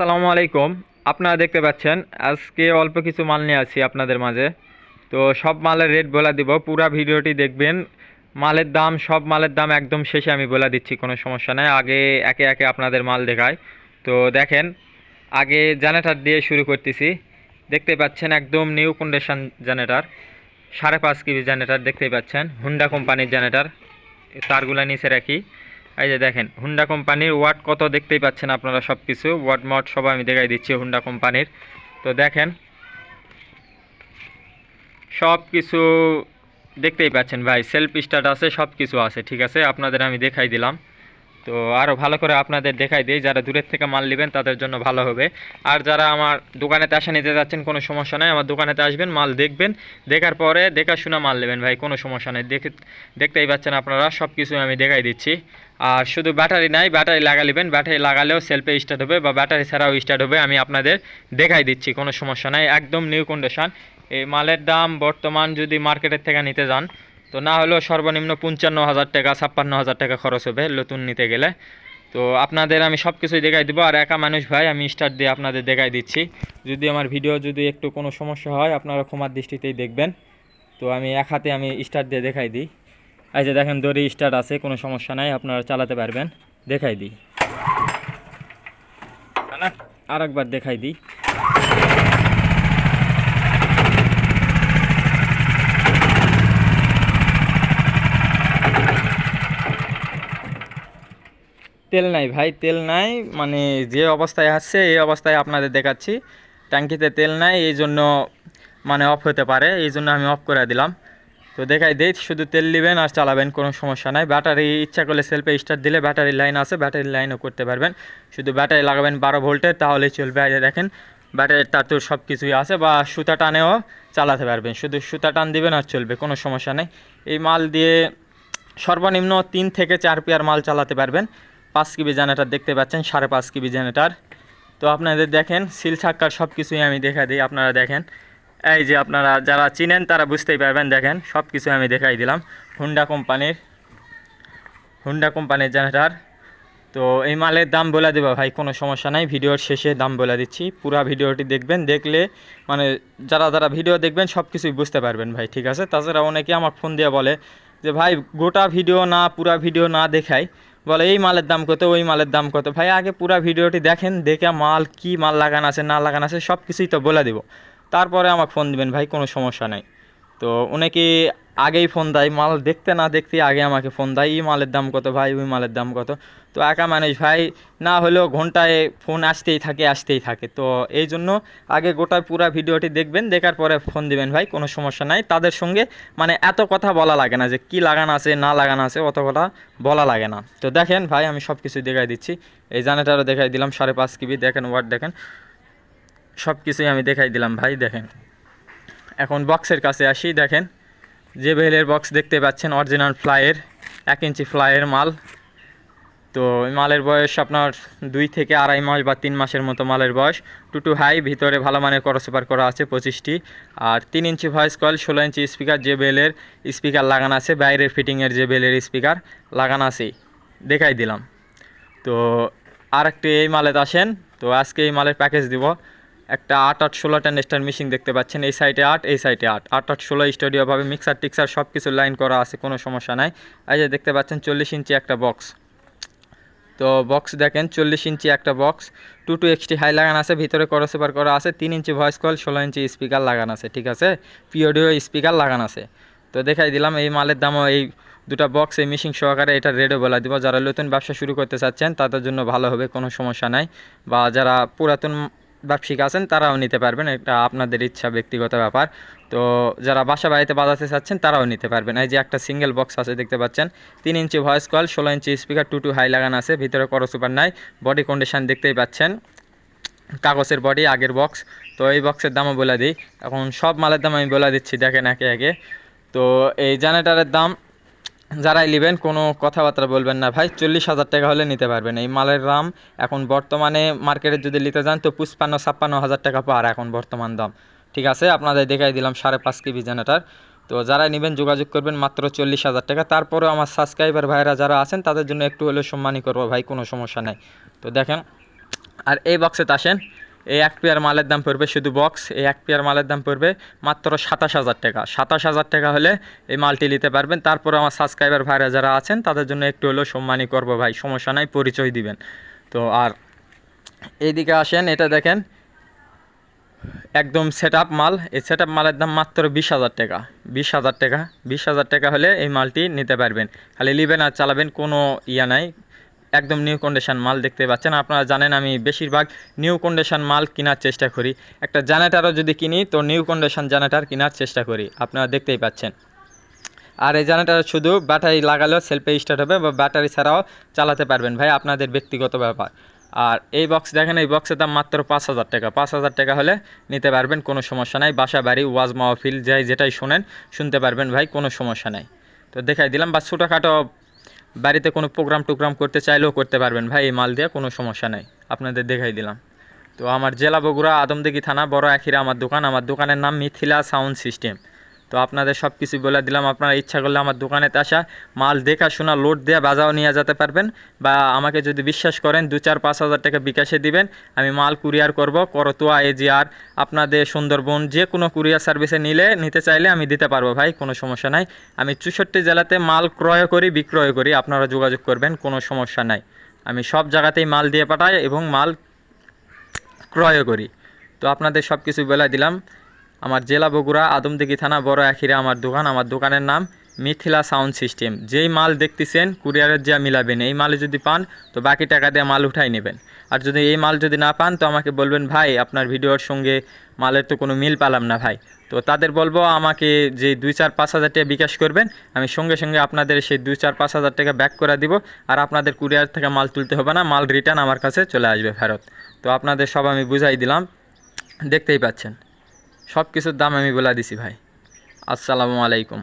আসসালামু আলাইকুম। আপনারা দেখতে পাচ্ছেন, আজকে অল্প কিছু মাল নিয়ে আছি আপনাদের মাঝে। তো সব মালের রেট বলে দিব, পুরো ভিডিওটি দেখবেন। মালের দাম, সব মালের দাম একদম শেষে আমি বলে দিচ্ছি, কোনো সমস্যা নেই। আগে একে একে আপনাদের মাল দেখায় তো দেখেন, আগে জেনারেটার দিয়ে শুরু করতেছি। দেখতে পাচ্ছেন একদম নিউ কন্ডিশন জেনারেটার সাড়ে পাঁচ কেবি জেনারেটার দেখতেই পাচ্ছেন হুন্ডা কোম্পানির জেনারেটার তারগুলা নিচে রাখি। এই যে দেখেন হুন্ডা কোম্পানির ওয়াট কত দেখতেই পাচ্ছেন আপনারা সব কিছু ওয়াট মট সব আমি দেখাই দিচ্ছি হুন্ডা কোম্পানির। তো দেখেন সব কিছু দেখতেই পাচ্ছেন ভাই। সেলফ স্টার্ট আছে সব কিছু আছে, ঠিক আছে? আপনাদের আমি দেখাই দিলাম। তো আরও ভালো করে আপনাদের দেখাই দিই, যারা দূরের থেকে মাল নেবেন তাদের জন্য ভালো হবে। আর যারা আমার দোকানেতে আসা নিতে যাচ্ছেন, কোনো সমস্যা নেই, আমার দোকানেতে আসবেন, মাল দেখবেন, দেখার পরে দেখা শোনা মাল নেবেন ভাই, কোনো সমস্যা নেই। দেখে, দেখতেই পাচ্ছেন আপনারা সব কিছু আমি দেখাই দিচ্ছি। আর শুধু ব্যাটারি নাই, ব্যাটারি লাগালিবেন ব্যাটারি লাগালেও সেলফে স্টার্ট হবে, বা ব্যাটারি ছাড়াও স্টার্ট হবে, আমি আপনাদের দেখাই দিচ্ছি, কোনো সমস্যা নাই, একদম নিউ কন্ডিশন এই মালের দাম বর্তমান যদি মার্কেটের থেকে নিতে যান তো না হলেও সর্বনিম্ন পঞ্চান্ন হাজার টাকা, ছাপ্পান্ন হাজার টাকা খরচ হবে নতুন নিতে গেলে। তো আপনাদের আমি সব কিছুই দেখাই দেবো, আর একা মানুষ ভাই, আমি স্টার্ট দিয়ে আপনাদের দেখাই দিচ্ছি। যদি আমার ভিডিও যদি একটু কোনো সমস্যা হয়, আপনারা ক্ষমার দৃষ্টিতেই দেখবেন। তো আমি এক হাতে আমি স্টার্ট দিয়ে দেখাই দিই। এই যে দেখেন, দড়ি স্টার্ট আছে, কোনো সমস্যা নাই, আপনারা চালাতে পারবেন। দেখাই দিই। আর একবার দেখাই দিই। তেল নাই ভাই, তেল নাই মানে যে অবস্থায় আসছে এই অবস্থায় আপনাদের দেখাচ্ছি। ট্যাঙ্কিতে তেল নাই, এই জন্য মানে অফ হতে পারে, এই জন্য আমি অফ করে দিলাম। তো দেখাই দেই, শুধু তেল নেবেন আর চালাবেন, কোনো সমস্যা নাই। ব্যাটারি ইচ্ছা করলে সেলফে স্টার্ট দিলে ব্যাটারি লাইন আছে ব্যাটারি লাইনও করতে পারবেন। শুধু ব্যাটারি লাগাবেন বারো ভোল্টের, তাহলেই চলবে। আগে দেখেন ব্যাটারির তো সব কিছুই আছে বা সুতা টানেও চালাতে পারবেন। শুধু সুতা টান দিবেন আর চলবে, কোনো সমস্যা নেই। এই মাল দিয়ে সর্বনিম্ন তিন থেকে চার পেয়ার মাল চালাতে পারবেন। পাঁচ কিবি জেনারেটার দেখতে পাচ্ছেন, সাড়ে পাঁচ কিবি জেনারেটার। তো আপনাদের দেখেন, সিল ছাক্কার সব কিছুই আমি দেখা দিই, আপনারা দেখেন। এই যে আপনারা যারা চিনেন, তারা বুঝতেই পারবেন, দেখেন সব কিছু আমি দেখাই দিলাম। হুন্ডা কোম্পানির হুন্ডা কোম্পানির জেনারেটার। তো এই মালের দাম বলে দেবো ভাই, কোনো সমস্যা নাই, ভিডিওর শেষে দাম বলে দিচ্ছি। পুরা ভিডিওটি দেখবেন, দেখলে মানে যারা যারা ভিডিও দেখবেন সব কিছুই বুঝতে পারবেন ভাই, ঠিক আছে? তাছাড়া অনেকে আমার ফোন দিয়ে বলে যে, ভাই, গোটা ভিডিও না, পুরা ভিডিও না দেখাই। বলে, এই মালের দাম কত, ওই মালের দাম কত? ভাই, আগে পুরো ভিডিওটি দেখেন, দেখে মাল কি মাল লাগানো আছে, না লাগানো আছে সব কিছুই তো বলে দিব। তারপরে আমাকে ফোন দিবেন, ভাই, কোনো সমস্যা নাই। তো অনেকে আগেই ফোন দেয়, মাল দেখতে না দেখতে আগে আমাকে ফোন দেয়, এই মালের দাম কত ভাই, ওই মালের দাম কত। তো একা মানুষ ভাই, না হলেও ঘন্টায় ফোন আসতেই থাকে আসতেই থাকে। তো এই জন্য আগে গোটা পুরা ভিডিওটি দেখবেন, দেখার পরে ফোন দিবেন ভাই, কোনো সমস্যা নাই। তাদের সঙ্গে মানে এত কথা বলা লাগে না যে কি লাগানো আছে, না লাগানো আছে, অত কথা বলা লাগে না। তো দেখেন ভাই, আমি সব কিছু দেখাই দিচ্ছি। এই জানেটারও দেখাই দিলাম, সাড়ে পাঁচ কিবি, দেখেন ওয়াট, দেখেন। সব কিছুই আমি দেখাই দিলাম ভাই, দেখেন। এখন বক্সের কাছে আসি, দেখেন। যে বেলের বক্স দেখতে পাচ্ছেন অরিজিনাল ফ্লাইয়ের, এক ইঞ্চি ফ্লাইয়ের মাল। তো মালের বয়স আপনার দুই থেকে আড়াই মাস বা তিন মাসের মতো মালের বয়স। টু টু হাই, ভিতরে ভালো মানের করসেপার করা আছে পঁচিশটি। আর তিন ইঞ্চি ভয়েস কল ষোলো ইঞ্চি স্পিকার যে বেলের স্পিকার লাগানো আছে বাইরের ফিটিংয়ের যে বেলের স্পিকার লাগানো আছে। দেখাই দিলাম। তো আর একটি এই মালের আসেন, তো আজকে এই মালের প্যাকেজ দিব। একটা আট আট ষোলো টেন স্টার মেশিন দেখতে পাচ্ছেন। এই সাইডে আট, এই সাইডে আট। আট আট ষোলো স্টুডিওভাবে মিক্সার টিক্সার সব কিছু লাইন করা আছে, কোনো সমস্যা নাই। এই যে দেখতে পাচ্ছেন, চল্লিশ ইঞ্চি একটা বক্স তো বক্স দেখেন, চল্লিশ ইঞ্চি একটা box two two XT high লাগানো আছে, ভিতরে করসেপার করা আছে, তিন ইঞ্চি ভয়েস কল ষোলো ইঞ্চি স্পিকার লাগানো আছে, ঠিক আছে? পিওডিও স্পিকার লাগানো আছে। তো দেখাই দিলাম, এই মালের দামও এই দুটা বক্স এই মিশিং সহকারে এটা রেডও বলা দিব। যারা নতুন ব্যবসা শুরু করতে চাচ্ছেন, তাদের জন্য ভালো হবে, কোনো সমস্যা নাই। বা যারা পুরাতন ব্যবসায়িক আছেন, তারাও নিতে পারবেন, এটা আপনাদের ইচ্ছা, ব্যক্তিগত ব্যাপার। তো যারা বাসা বাড়িতে বাজাতে চাচ্ছেন, তারাও নিতে পারবেন। এই যে একটা সিঙ্গেল বক্স আছে, দেখতে পাচ্ছেন। তিন ইঞ্চি ভয়েস কল ষোলো inch speaker two two high লাগানো আছে, ভিতরে করো সুপার নাই বডি কন্ডিশান দেখতেই পাচ্ছেন। কাগজের বডি আগের বক্স তো এই বক্সের দামও বলে দিই। এখন সব মালের দাম আমি বলে দিচ্ছি, দেখেন একে একে। তো এই জেনারেটারের দাম যারাই নেবেন, কোনো কথাবার্তা বলবেন না ভাই। চল্লিশ হাজার টাকা হলে নিতে পারবেন। এই মালের দাম এখন বর্তমানে মার্কেটে যদি নিতে যান, তো পুষ্পান্ন ছাপ্পান্ন হাজার টাকা পার এখন বর্তমান দাম। ঠিক আছে? আপনাদের দেখাই দিলাম সাড়ে পাঁচ কেবি জেনারেটার। তো যারা নেবেন, যোগাযোগ করবেন মাত্র চল্লিশ হাজার টাকা। তারপরেও আমার সাবস্ক্রাইবার ভাইরা যারা আছেন, তাদের জন্য একটু হলেও সম্মানই করব ভাই, কোনো সমস্যা নাই। তো দেখেন, আর এই বক্সেতে আসেন। এই এক পেয়ার মালের দাম পড়বে শুধু বক্স এই এক পেয়ার মালের দাম পড়বে মাত্র সাতাশ হাজার টাকা। সাতাশ হাজার টাকা হলে এই মালটি নিতে পারবেন। তারপর আমার সাবস্ক্রাইবার ভাইরা যারা আছেন, তাদের জন্য একটু হলেও সম্মানই করব ভাই, সমস্যা নাই, পরিচয় দিবেন। তো আর এইদিকে আসেন, এটা দেখেন, একদম সেট আপ মাল। এই সেট আপ মালের দাম মাত্র বিশ হাজার টাকা। বিশ হাজার টাকা, বিশ হাজার টাকা হলে এই মালটি নিতে পারবেন। খালি নেবেন আর চালাবেন, কোনো ইয়া নাই। একদম নিউ কন্ডিশন মাল দেখতে পাচ্ছেন। আপনারা জানেন আমি বেশিরভাগ নিউ কন্ডিশন মাল কেনার চেষ্টা করি। একটা জেনারেটারও যদি কিনি, তো নিউ কন্ডিশন জেনারেটার কেনার চেষ্টা করি। আপনারা দেখতেই পাচ্ছেন। আর এই জেনারেটার শুধু ব্যাটারি লাগালেও সেলফে স্টার্ট হবে বা ব্যাটারি ছাড়াও চালাতে পারবেন ভাই, আপনাদের ব্যক্তিগত ব্যাপার। আর এই বক্স দেখেন, এই বক্সের দাম মাত্র পাঁচ হাজার টাকা। পাঁচ হাজার টাকা হলে নিতে পারবেন, কোনো সমস্যা নাই। বাসা বাড়ি, ওয়াজ মাহফিল, যাই যেটাই শোনেন, শুনতে পারবেন ভাই, কোনো সমস্যা নাই। তো দেখাই দিলাম, বা ছোটোখাটো বাড়িতে কোনো প্রোগ্রাম টোগ্রাম করতে চাইলেও করতে পারবেন। ভাই, এই মাল দিয়ে কোনো সমস্যা নাই। আপনাদের দেখাই দিলাম। তো আমার জেলা বগুড়া আদমদিঘি থানা, বড় আখিরা আমার দোকান। আমার দোকানের নাম মিথিলা সাউন্ড সিস্টেম। তো আপনাদের সব কিছু বলে দিলাম। আপনারা ইচ্ছা করলে আমার দোকানেতে আসা, মাল দেখা শোনা লোড দিয়ে, বাজাও নিয়ে যেতে পারবেন বা আমাকে যদি বিশ্বাস করেন দু চার পাঁচ হাজার টাকা বিকাশে দিবেন, আমি মাল কুরিয়ার করব, করতোয়া, এজিআর, আপনাদের সুন্দরবন যে কোনো কুরিয়ার সার্ভিসে নিলে, নিতে চাইলে আমি দিতে পারব ভাই, কোনো সমস্যা নাই। আমি চৌষট্টি জেলাতে মাল ক্রয় করি, বিক্রয় করি, আপনারা যোগাযোগ করবেন, কোনো সমস্যা নাই। আমি সব জায়গাতেই মাল দিয়ে পাঠাই এবং মাল ক্রয় করি। তো আপনাদের সব কিছু বলে দিলাম। আমার জেলা বগুড়া, আদমদিঘি থানা, বড় আখিরে আমার দোকান। আমার দোকানের নাম মিথিলা সাউন্ড সিস্টেম। যেই মাল দেখতেছেন, কুরিয়ারের যা মিলাবেন, এই মালে যদি পান, তো বাকি টাকা দিয়ে মাল উঠাই নেবেন। আর যদি এই মাল যদি না পান, তো আমাকে বলবেন, ভাই, আপনার ভিডিওর সঙ্গে মালের তো কোনো মিল পেলাম না ভাই। তো তাদের বলব, আমাকে যে দুই চার পাঁচ হাজার টাকা বিকাশ করবেন, আমি সঙ্গে সঙ্গে আপনাদের সেই দুই চার পাঁচ হাজার টাকা ব্যাক করে দিব। আর আপনাদের কুরিয়ার থেকে মাল তুলতে হবে না, মাল রিটার্ন আমার কাছে চলে আসবে ফেরত। তো আপনাদের সব আমি বুঝাই দিলাম। দেখতেই পাচ্ছেন। সব কিছুর দাম আমি বলে দিছি ভাই। আসসালামু আলাইকুম।